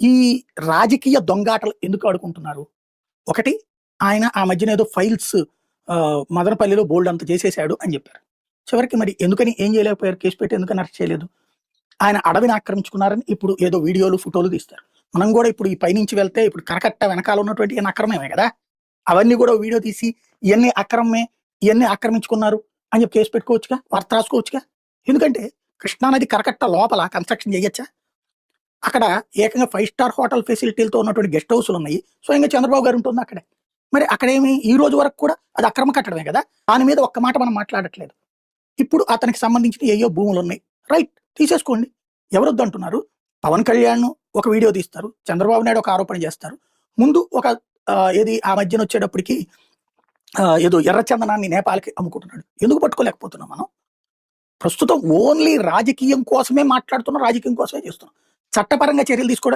ఈ రాజకీయ దొంగాటలు ఎందుకు ఆడుకుంటున్నారు? ఒకటి ఆయన ఆ మధ్యన ఏదో ఫైల్స్ మదనపల్లిలో బోల్డ్ అంత చేసేసాడు అని చెప్పారు. చివరికి మరి ఎందుకని ఏం చేయలేకపోయారు? కేసు పెట్టి ఎందుకని అరెస్ట్ చేయలేదు? ఆయన అడవిని ఆక్రమించుకున్నారని ఇప్పుడు ఏదో వీడియోలు ఫోటోలు తీస్తారు. మనం కూడా ఇప్పుడు ఈ పైనుంచి వెళ్తే ఇప్పుడు కరకట్ట వెనకాల ఉన్నటువంటి ఈయన అక్రమమే కదా? అవన్నీ కూడా వీడియో తీసి ఇవన్నీ అక్రమమే ఇవన్నీ ఆక్రమించుకున్నారు అని చెప్పి కేసు పెట్టుకోవచ్చుగా? వార్త రాసుకోవచ్చుగా? ఎందుకంటే కృష్ణానది కరకట్ట లోపల కన్స్ట్రక్షన్ చేయొచ్చా? అక్కడ ఏకంగా ఫైవ్ స్టార్ హోటల్ ఫెసిలిటీలతో ఉన్నటువంటి గెస్ట్ హౌస్లు ఉన్నాయి స్వయంగా చంద్రబాబు గారు ఉంటుంది అక్కడే. మరి అక్కడేమి ఈ రోజు వరకు కూడా అది అక్రమ కట్టడమే కదా? దాని మీద ఒక్క మాట మనం మాట్లాడట్లేదు. ఇప్పుడు అతనికి సంబంధించిన ఏయో భూములు ఉన్నాయి రైట్ తీసేసుకోండి. ఎవరొద్దు అంటున్నారు? పవన్ కళ్యాణ్ ఒక వీడియో తీస్తారు. చంద్రబాబు నాయుడు ఒక ఆరోపణ చేస్తారు. ముందు ఒక ఏది ఆ మధ్యన వచ్చేటప్పటికి ఏదో ఎర్రచందనాన్ని నేపాల్కి అమ్ముకుంటున్నాడు. ఎందుకు పట్టుకోలేకపోతున్నాం మనం? ప్రస్తుతం ఓన్లీ రాజకీయం కోసమే మాట్లాడుతున్నాం రాజకీయం కోసమే చేస్తున్నాం. చట్టపరంగా చర్యలు తీసుకోవడం